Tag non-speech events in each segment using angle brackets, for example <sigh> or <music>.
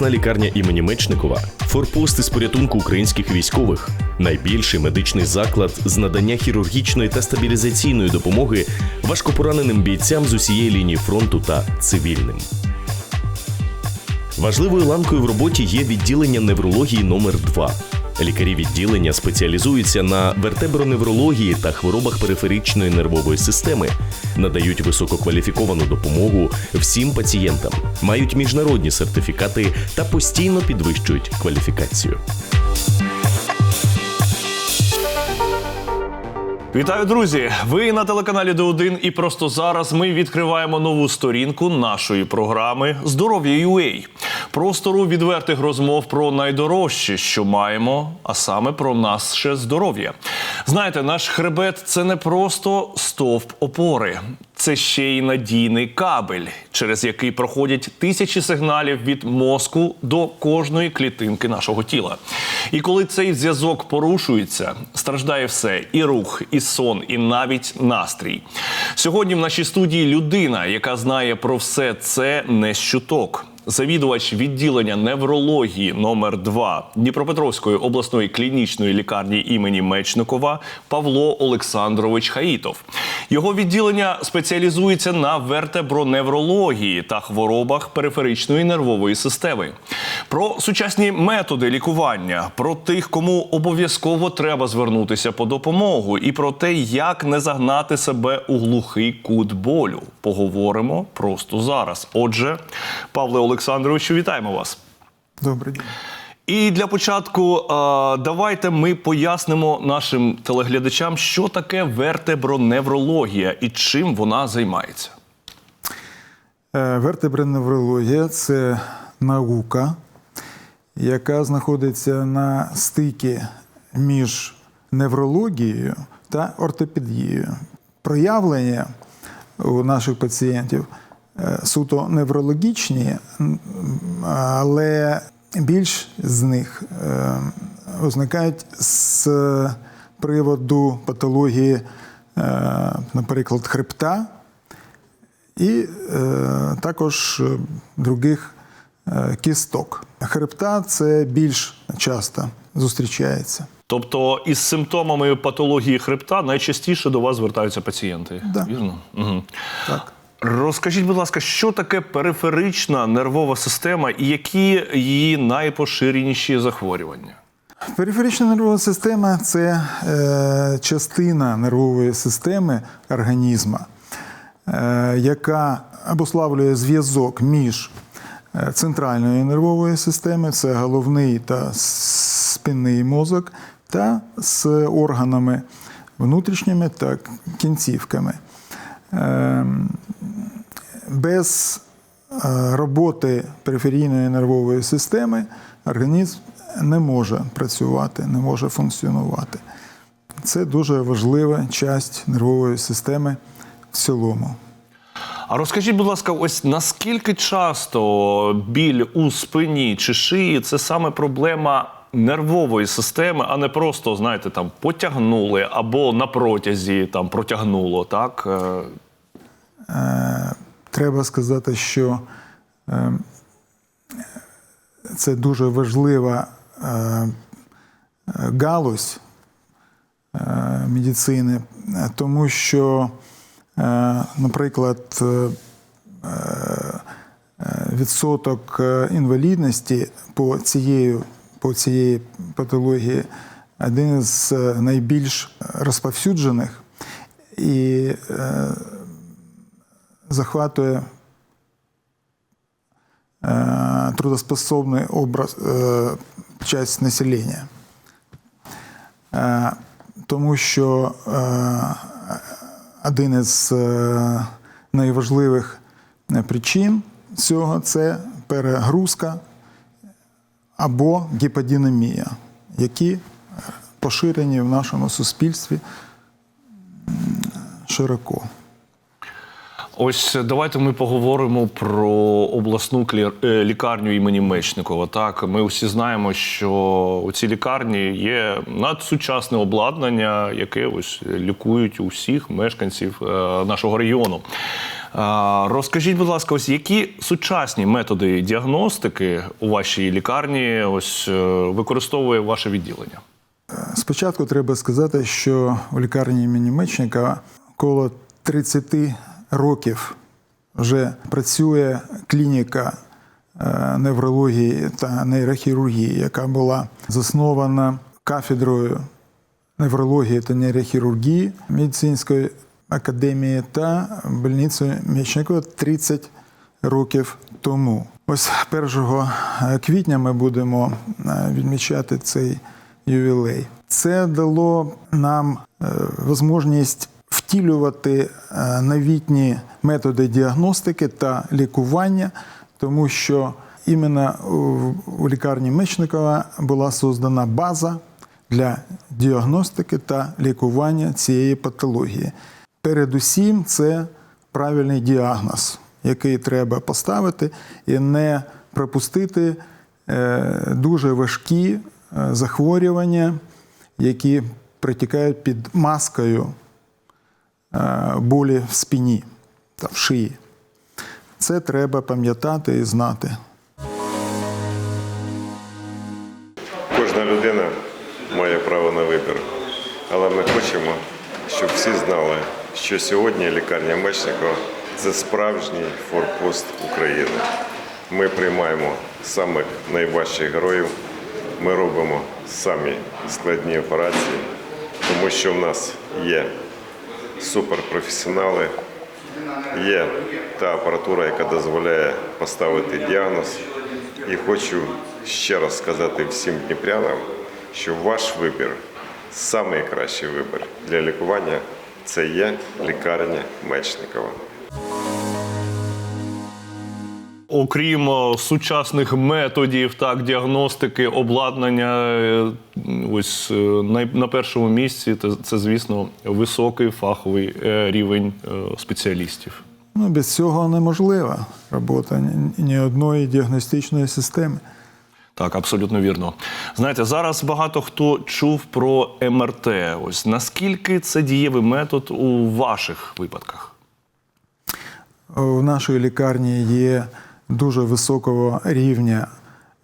Обласна лікарня імені Мечникова, форпост із порятунку українських військових, найбільший медичний заклад з надання хірургічної та стабілізаційної допомоги важкопораненим бійцям з усієї лінії фронту та цивільним. Важливою ланкою в роботі є відділення неврології номер 2 Лікарі відділення спеціалізуються на вертеброневрології та хворобах периферичної нервової системи, надають висококваліфіковану допомогу всім пацієнтам, мають міжнародні сертифікати та постійно підвищують кваліфікацію. Вітаю, друзі! Ви на телеканалі Д1 і просто зараз ми відкриваємо нову сторінку нашої програми Здоров'я UA. Простору відвертих розмов про найдорожче, що маємо, а саме про наше здоров'я. Знаєте, наш хребет це не просто стовп опори. Це ще й надійний кабель, через який проходять тисячі сигналів від мозку до кожної клітинки нашого тіла. І коли цей зв'язок порушується, страждає все: і рух, і сон, і навіть настрій. Сьогодні в нашій студії людина, яка знає про все це не з чуток. Завідувач відділення неврології номер 2 Дніпропетровської обласної клінічної лікарні імені Мечникова Павло Олександрович Хаїтов. Його відділення спеціалізується на вертеброневрології та хворобах периферичної нервової системи. Про сучасні методи лікування, про тих, кому обов'язково треба звернутися по допомогу, і про те, як не загнати себе у глухий кут болю. Поговоримо просто зараз. Отже, Павле Олександровичу, вітаємо вас. Добрий день. І для початку давайте ми пояснимо нашим телеглядачам, що таке вертеброневрологія і чим вона займається. Е, Вертеброневрологія – це наука, яка знаходиться на стикі між неврологією та ортопедією. Проявлення у наших пацієнтів суто неврологічні, але більш з них е, виникають з приводу патології, е, наприклад, хребта і е, також е, других е, кісток. Хребта це більш часто зустрічається. Тобто із симптомами патології хребта найчастіше до вас звертаються пацієнти. Да. Вірно? Угу. Так. Розкажіть, будь ласка, що таке периферична нервова система і які її найпоширеніші захворювання? Периферична нервова система це е, частина нервової системи організма, е, яка обуславлює зв'язок між е, центральною нервовою системою, це головний та спинний мозок, та з органами внутрішніми та кінцівками. Е, без е, роботи периферійної нервової системи організм не може працювати, не може функціонувати. Це дуже важлива часть нервової системи в цілому. А розкажіть, будь ласка, ось наскільки часто біль у спині чи шиї це саме проблема нервової системи, а не просто, знаєте, там потягнули або на протязі там протягнуло, так? Е, Е, Треба сказати, що е, це дуже важлива галузь медицини, тому що, наприклад, відсоток інвалідності по цієї, по цієї патології один з е, найбільш розповсюджених і е, захватує е, трудоспособний образ, часть населення. Тому що один із найважливих причин цього це перегрузка або гіподінамія, які поширені в нашому суспільстві широко. Ось давайте ми поговоримо про обласну е, лікарню імені Мечникова. Так, ми усі знаємо, що у цій лікарні є надсучасне обладнання, яке ось лікують усіх мешканців е, нашого регіону. Розкажіть, будь ласка, ось які сучасні методи діагностики у вашій лікарні ось е, використовує ваше відділення? Спочатку треба сказати, що у лікарні імені Мечника коло 30 років вже працює клініка е, неврології та нейрохірургії, яка була заснована кафедрою неврології та нейрохірургії медицинської академії та больницею Мечникова 30 років тому. Ось 1 квітня ми будемо е, відмічати цей ювілей. Це дало нам е, можливість втілювати е, новітні методи діагностики та лікування, тому що іменно у- лікарні Мечникова була создана база для діагностики та лікування цієї патології. Передусім, це правильний діагноз, який треба поставити і не пропустити е, дуже важкі е, захворювання, які протікають під маскою болі в спині та в шиї. Це треба пам'ятати і знати. Кожна людина має право на вибір. Але ми хочемо, щоб всі знали, що сьогодні лікарня Мечникова це справжній форпост України. Ми приймаємо самих найважчих героїв. Ми робимо самі складні операції, тому що в нас є суперпрофесіонали, є та апаратура, яка дозволяє поставити діагноз. І хочу ще раз сказати всім дніпрянам, що ваш вибір, найкращий вибір для лікування це є лікарня Мечникова. Окрім е, сучасних методів так, діагностики, обладнання, е, ось е, на першому місці це, звісно, високий фаховий рівень спеціалістів. Ну, без цього неможлива робота ні- одної діагностичної системи. Так, абсолютно вірно. Знаєте, зараз багато хто чув про МРТ. Ось наскільки це дієвий метод у ваших випадках? В нашій лікарні є дуже високого рівня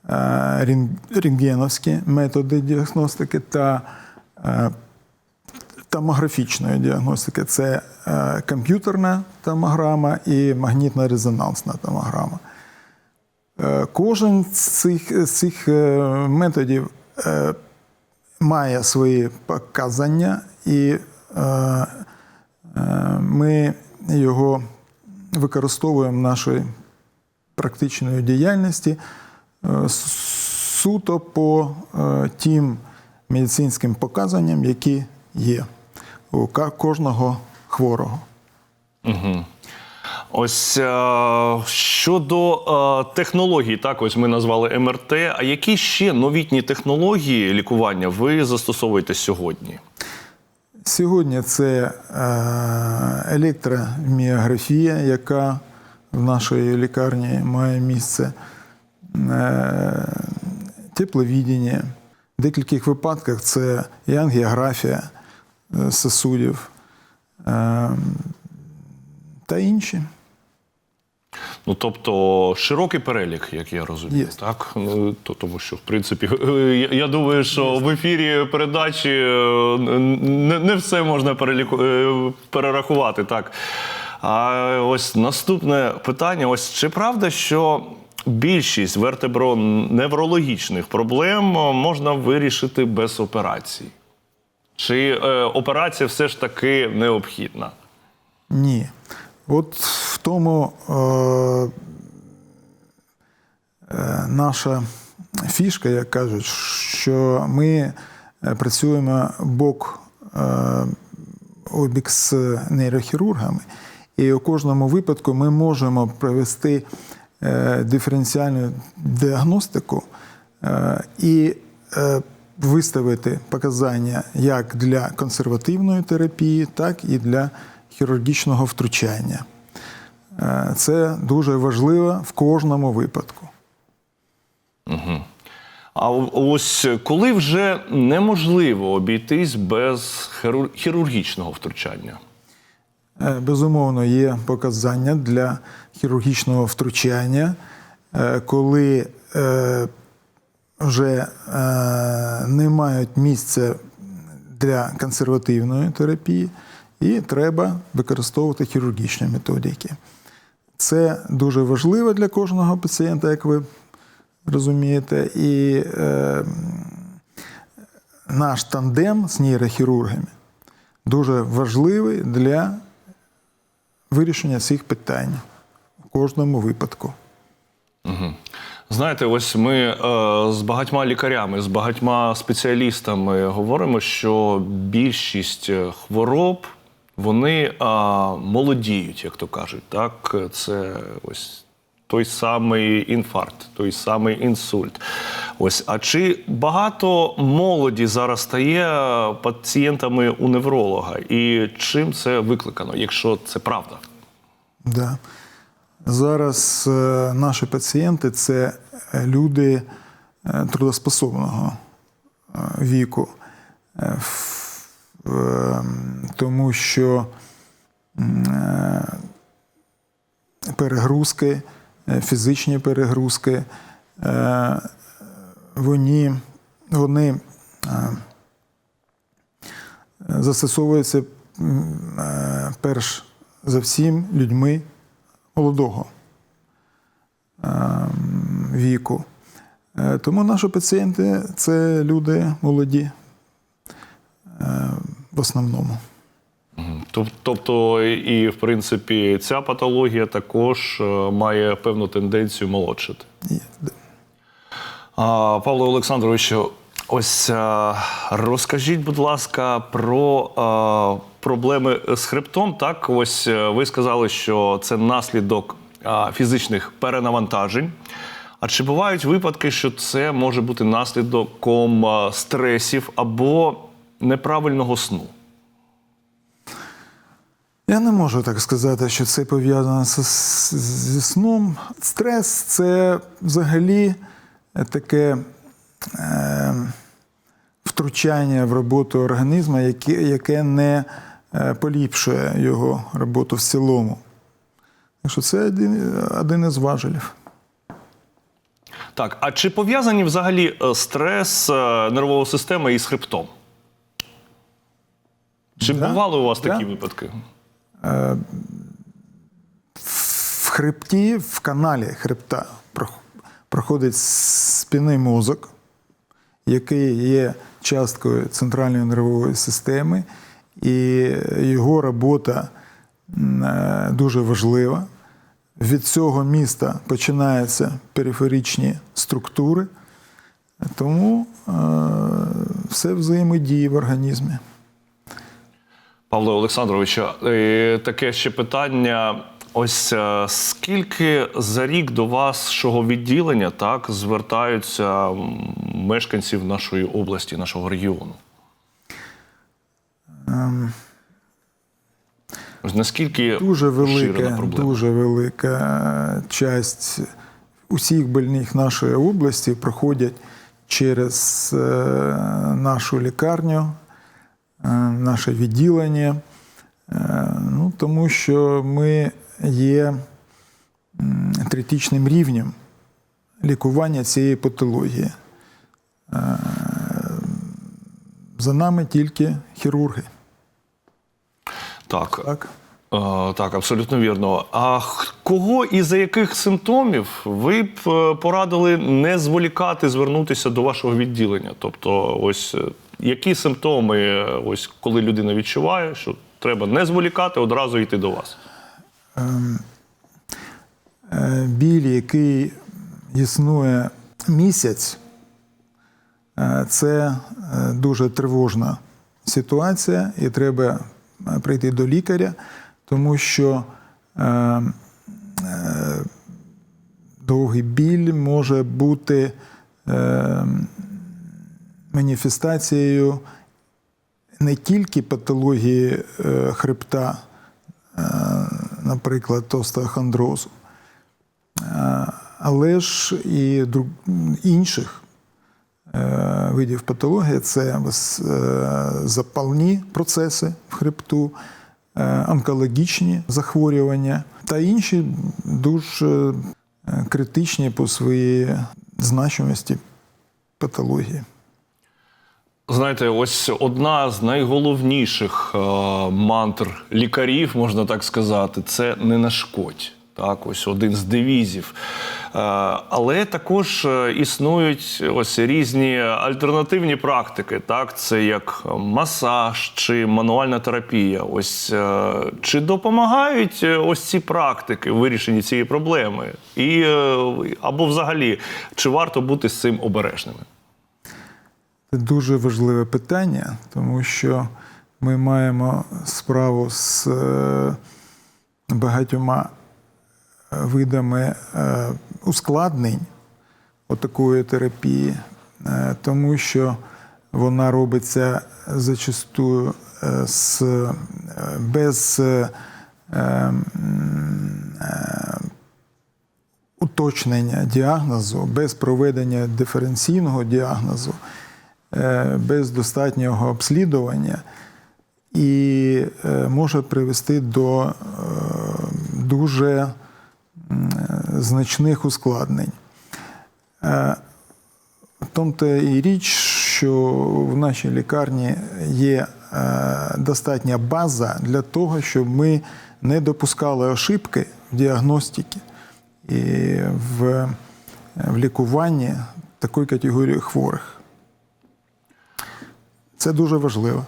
е, рентгеновські методи діагностики та е, томографічної діагностики. Це е, комп'ютерна томограма і магнітно-резонансна томограма. Кожен з цих, з цих методів має свої показання, і ми його використовуємо в нашій практичної діяльності е, суто по е, тим медицинським показанням, які є у кожного хворого. Ось е, щодо технологій, так ось ми назвали МРТ. А які ще новітні технології лікування ви застосовуєте сьогодні? Сьогодні це електроміографія, яка в нашій лікарні має місце, е, тепловідіння. В декількох випадках це і ангіографія е, сосудів е, та інші. Ну тобто широкий перелік, як я розумію, Є. так ну то тому, що в принципі <laughs> я, я думаю, що в ефірі передачі не, не все можна переліку, перерахувати. Так а ось наступне питання: ось чи правда, що більшість вертеброневрологічних проблем можна вирішити без операцій? Чи е, операція все ж таки необхідна? Ні. От в тому е, е, наша фішка, як кажуть, що ми е, працюємо бок е, обік з нейрохірургами, і у кожному випадку ми можемо провести е, диференціальну діагностику е, і е, виставити показання як для консервативної терапії, так і для хірургічного втручання. Це дуже важливо в кожному випадку. А ось коли вже неможливо обійтись без хірургічного втручання? Е, Безумовно, є показання для хірургічного втручання, е, коли е, вже не мають місця для консервативної терапії, і треба використовувати хірургічні методики. Це дуже важливо для кожного пацієнта, як ви розумієте. І наш тандем з нейрохірургами дуже важливий для вирішення цих питань в кожному випадку. Знаєте, ось ми е, з багатьма лікарями, з багатьма спеціалістами говоримо, що більшість е, хвороб вони е, молодіють, як то кажуть. Так, це ось той самий інфаркт, той самий інсульт. Ось, а чи багато молоді зараз стає пацієнтами у невролога? І чим це викликано, якщо це правда? Да. Зараз е, наші пацієнти це люди е, трудоспособного е, віку, Е, е, тому що е, перегрузки, фізичні перегрузки, е, вони, вони е, застосовуються е, перш за всім людьми молодого е, віку. Е, Тому наші пацієнти це люди молоді е, в основному. Тоб- Тобто, і в принципі, ця патологія також е, має певну тенденцію молодшити. Павло Олександровичу, ось а, розкажіть, будь ласка, про а, проблеми з хребтом. Так, ось е, ви сказали, що це наслідок фізичних перенавантажень. А чи бувають випадки, що це може бути наслідком стресів або неправильного сну? Я не можу так сказати, що це пов'язано зі сном. Стрес це взагалі таке е, втручання в роботу організму, яке, яке не е, поліпшує його роботу в цілому. Так що це один, один із важелів. Так, а чи пов'язані взагалі е, стрес е, нервової системи із хребтом? Чи Да, бували у вас да. такі випадки? В хребті, в каналі хребта проходить спінний мозок, який є часткою центральної нервової системи, і його робота е, дуже важлива. Від цього міста починаються периферичні структури, тому е, все взаємодіє в організмі. Павло Олександровичу, е, таке ще питання. Ось е, скільки за рік до вашого відділення так звертаються мешканців нашої області, нашого регіону? Ось наскільки Дуже велика, проблема? дуже велика часть усіх больних нашої області проходять через е, нашу лікарню, наше відділення, Е, ну, тому що ми є критичним рівнем лікування цієї патології. Е, За нами тільки хірурги. Так, Так? Е, Так, абсолютно вірно. А кого і за яких симптомів ви б е, порадили не зволікати звернутися до вашого відділення? Тобто, ось е, які симптоми, е, ось коли людина відчуває, що треба не зволікати, одразу йти до вас? Е, біль, який існує місяць, е, це дуже тривожна ситуація, і треба прийти до лікаря, тому що е, е, довгий біль може бути е, маніфестацією не тільки патології е, хребта, е, наприклад, остеохондрозу, Е, але ж і інших видів патології це запальні процеси в хребту, онкологічні захворювання та інші дуже критичні по своїй значимості патології. Знаєте, ось одна з найголовніших е, мантр лікарів, можна так сказати, це не нашкодь. Так, ось один з девізів. Е, але також е, існують ось різні альтернативні практики. Так, це як масаж чи мануальна терапія. Ось е, чи допомагають е, ось ці практики в вирішенні цієї проблеми? І е, або взагалі, чи варто бути з цим обережними? Дуже важливе питання, тому що ми маємо справу з е, багатьма е, видами е, ускладнень отакої терапії, тому що вона робиться зачастую з, без уточнення діагнозу, без проведення диференційного діагнозу, без достатнього обслідування і е, може привести до е, дуже е, значних ускладнень. Е, В тому то і річ, що в нашій лікарні є е, достатня база для того, щоб ми не допускали ошибки в діагностиці і в, в лікуванні такої категорії хворих. Це дуже важливо.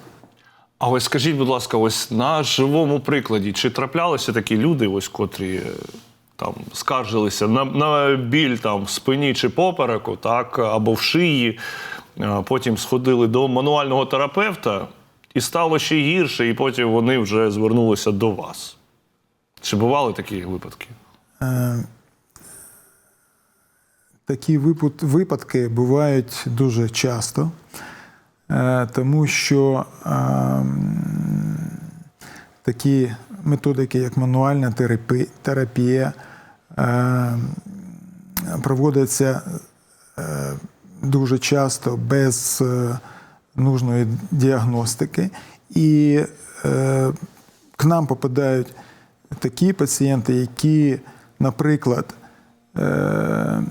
А ось скажіть, будь ласка, ось на живому прикладі, чи траплялися такі люди, ось котрі е, там скаржилися на, на біль там в спині чи попереку, так, або в шиї, потім сходили до мануального терапевта, і стало ще гірше, і потім вони вже звернулися до вас. Чи бували такі випадки? Такі випад- випадки бувають дуже часто, е, тому що е, такі методики, як мануальна терапія, е, проводяться е, дуже часто без е, нужної діагностики. І е, к нам попадають такі пацієнти, які, наприклад, е,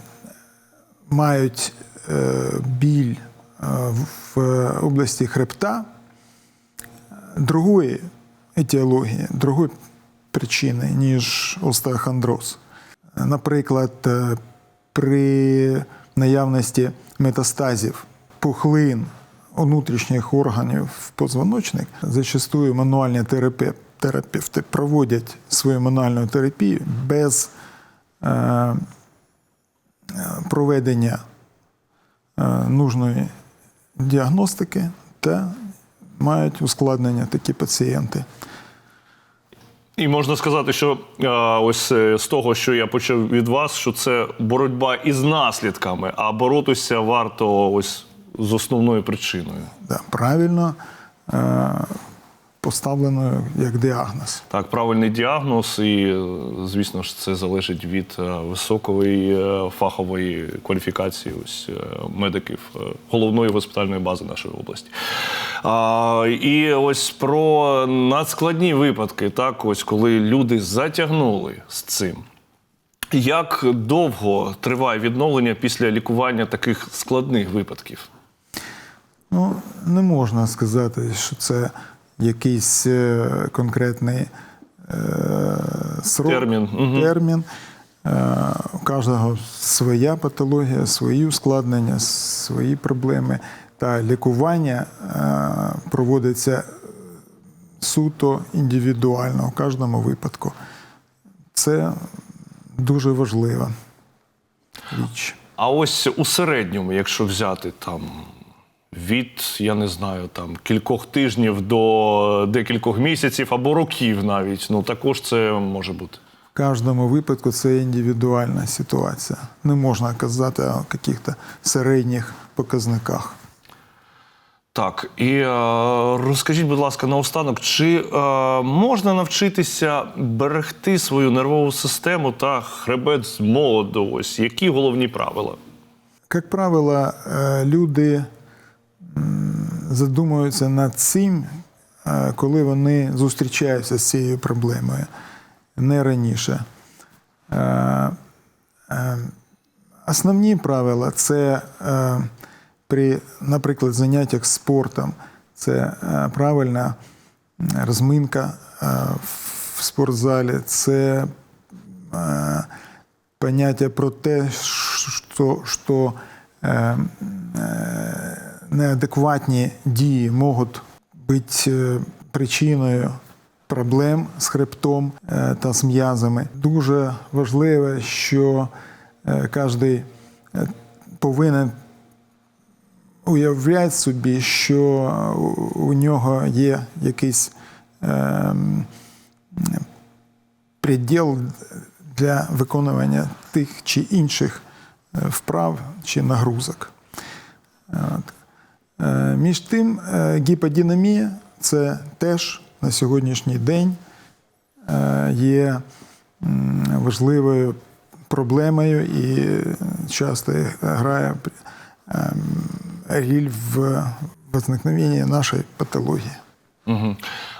мають е, біль е, в області хребта другої етіології, другої причини, ніж остеохондроз. Наприклад, е, при наявності метастазів пухлин внутрішніх органів в позвоночник, зачастую мануальні терапе- терапевти проводять свою мануальну терапію без е, проведення е, нужної діагностики та мають ускладнення такі пацієнти. І можна сказати, що е, ось е, з того, що я почав від вас, що це боротьба із наслідками, а боротися варто ось з основною причиною. Да, правильно е, поставлено як діагноз. Так, правильний діагноз, і е, звісно ж, це залежить від е, високої е, фахової кваліфікації ось медиків головної госпітальної бази нашої області. А, і ось про надскладні випадки, так, ось коли люди затягнули з цим. Як довго триває відновлення після лікування таких складних випадків? Ну, не можна сказати, що це якийсь е, конкретний е, срок, Термін, термін. Е, у кожного своя патологія, свої ускладнення, свої проблеми. Та лікування проводиться суто індивідуально у кожному випадку. Це дуже важлива річ. А ось у середньому, якщо взяти там від, я не знаю, там кількох тижнів до декількох місяців або років навіть, ну також це може бути. В кожному випадку це індивідуальна ситуація. Не можна казати о якихось середніх показниках. Так, і е, розкажіть, будь ласка, наостанок, чи е, можна навчитися берегти свою нервову систему та хребет з молоду? Ось які головні правила? Як правило, е, люди задумуються над цим, е, коли вони зустрічаються з цією проблемою, не раніше. Е, е, Основні правила це при, наприклад, заняттях спортом, це правильна розминка в спортзалі, це поняття про те, що, що неадекватні дії можуть бути е, причиною проблем з хребтом е, та з м'язами. Дуже важливо, що е, кожен повинен уявляти собі, що у- нього є якийсь приділ для виконування тих чи інших вправ чи нагрузок. Е, Між тим, е, гіподинамія це теж на сьогоднішній день е, є важливою проблемою і часто грає роль в возникновенні нашої патології. Угу.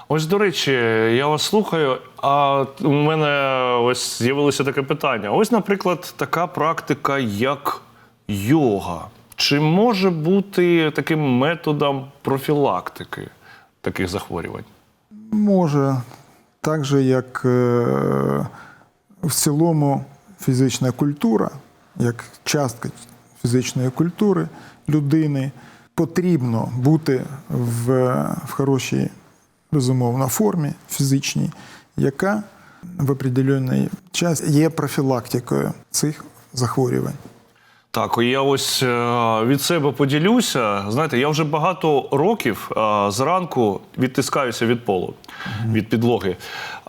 Ось, до речі, я вас слухаю, а у мене ось з'явилося таке питання. Ось, наприклад, така практика, як йога. Чи може бути таким методом профілактики таких захворювань? Може, так же, як е, в цілому фізична культура, як частка фізичної культури людини, потрібно бути в, в хорошій, безумовно, формі фізичній, яка в определенний час є профілактикою цих захворювань. Так, я ось е, від себе поділюся. Знаєте, я вже багато років е, зранку відтискаюся від полу, від підлоги.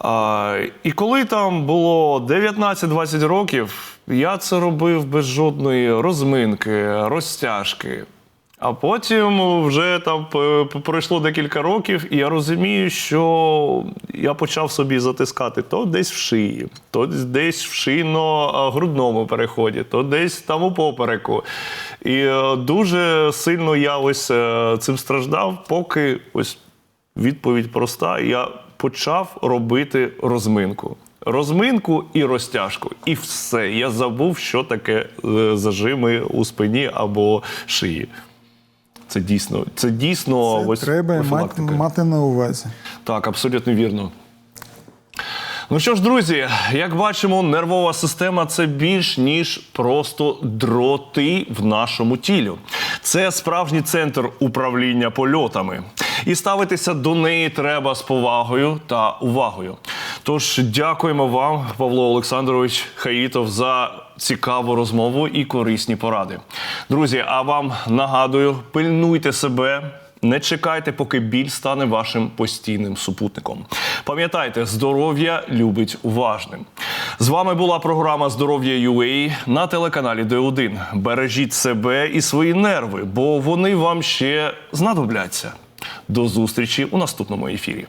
Е, І коли там було 19-20 років, я це робив без жодної розминки, розтяжки. А потім вже там п- пройшло декілька років, і я розумію, що я почав собі затискати то десь в шиї, то десь в шийно-грудному переході, то десь там у попереку. І е, дуже сильно я ось е, цим страждав, поки ось відповідь проста. Я почав робити розминку. Розминку і розтяжку. І все. Я забув, що таке е, зажими у спині або шиї. Це дійсно, це дійсно Це ось треба мати, мати на увазі. Так, абсолютно вірно. Ну що ж, друзі, як бачимо, нервова система це більш ніж просто дроти в нашому тілі. Це справжній центр управління польотами. І ставитися до неї треба з повагою та увагою. Тож дякуємо вам, Павло Олександрович Хаїтов, за цікаву розмову і корисні поради. Друзі, а вам нагадую, пильнуйте себе. Не чекайте, поки біль стане вашим постійним супутником. Пам'ятайте, здоров'я любить уважним. З вами була програма Здоров'я UA на телеканалі Д1. Бережіть себе і свої нерви, бо вони вам ще знадобляться. До зустрічі у наступному ефірі.